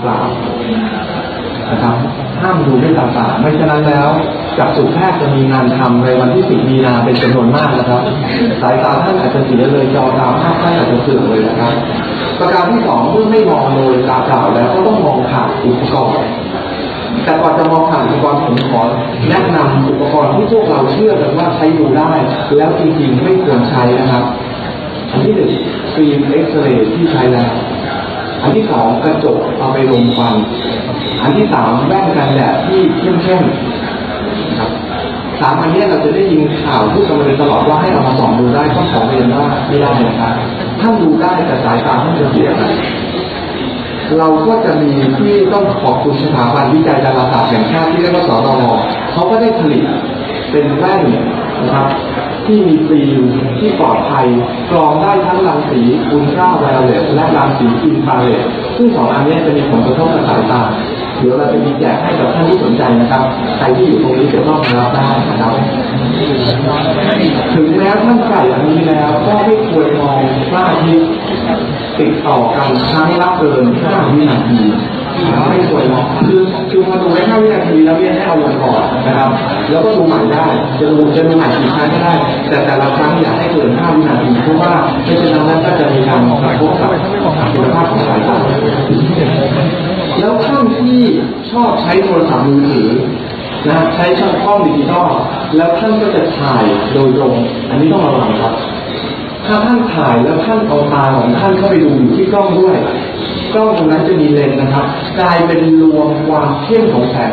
เปล่านะครับห้ามดูด้วยตาเปล่าไม่ฉะนั้นแล้วจักษุแพทย์จะมีงานทำในวันที่10มีนาเป็นจำนวนมากนะครับ สายตาท่านอาจจะเสียเลยจอตาภาพท่านอาจจะเสื่อมเลยนะครับ ประการที่สองเมื่อไม่มองโดยตาเปล่าแล้วก็ต้องมองผ่านอุปกรณ์แต่ก่อนจะมองผ่านอุปกรณ์ผมขอแนะนำอุปกรณ์ที่พวกเราเชื่อกันว่าใช้ดูได้ แล้วจริงๆไม่ควรใช้นะครับอันที่หนึ่งฟิล์มเอ็กซเรย์ที่ใช้แล้ว อันที่สองกระจกเอาไปลมควันอันที่สามแว่นกันแดดที่เข้มๆครับสามอันนี้เราจะได้ยินข่าวพูดกันมาโดยตลอดว่าให้เอามาส่องดูได้ต้องขอเรียนว่าไม่ได้นะครับท่านดูได้แต่สายตาท่านจะเสียนะเราก็จะมีที่ต้องขอบคุณสถาบันวิจัยดาราศาสตร์แห่งชาติที่เรียกว่าสรวเขาก็ได้ผลิตเป็นแว่น นะครับ ที่มีฟิลที่ปลอดภัยกรองได้ทั้งรังสีอุลตราไวโอเลตและรังสีอินฟราเรดซึ่งสองอันนี้จะมีผลกระทบกับสายตาเดี๋ยวเราจะมีแจกให้กับท่านที่สนใจนะครับใครที่อยู่ตรงนี้จะต้องรับได้นะครับถึงแม้วท่านใส่อันนี้แล้วก็ไม่ควรมองพระอาทิตย์ติดต่อกันครั้งละเกิน5วินาทีไม่ควรมองคือคือพอดูไว้ว นะครับ แล้วก็ดูใหม่ได้จะดูจะดูใหม่กี่ครั้งก็ได้ แต่แต่ละครั้งอย่าให้เกิน5วินาทีเพราะว่าไม่เช่นนั้นก็จะมีการกระทบกับคุณภาพของสายตาแล้วท่านที่ชอบใช้โทรศัพท์มือถือนะใช้ช่องกล้องดิจิตอลแล้วท่านก็จะถ่ายโดยตรง อันนี้ต้องระวังครับ ถ้าท่านถ่ายแล้วท่านเอาตาของท่านเข้าไปดูอยู่ที่กล้องด้วย กล้องตรงนั้นจะมีเลนส์นะครับ กลายเป็นรวมความเข้มของแสง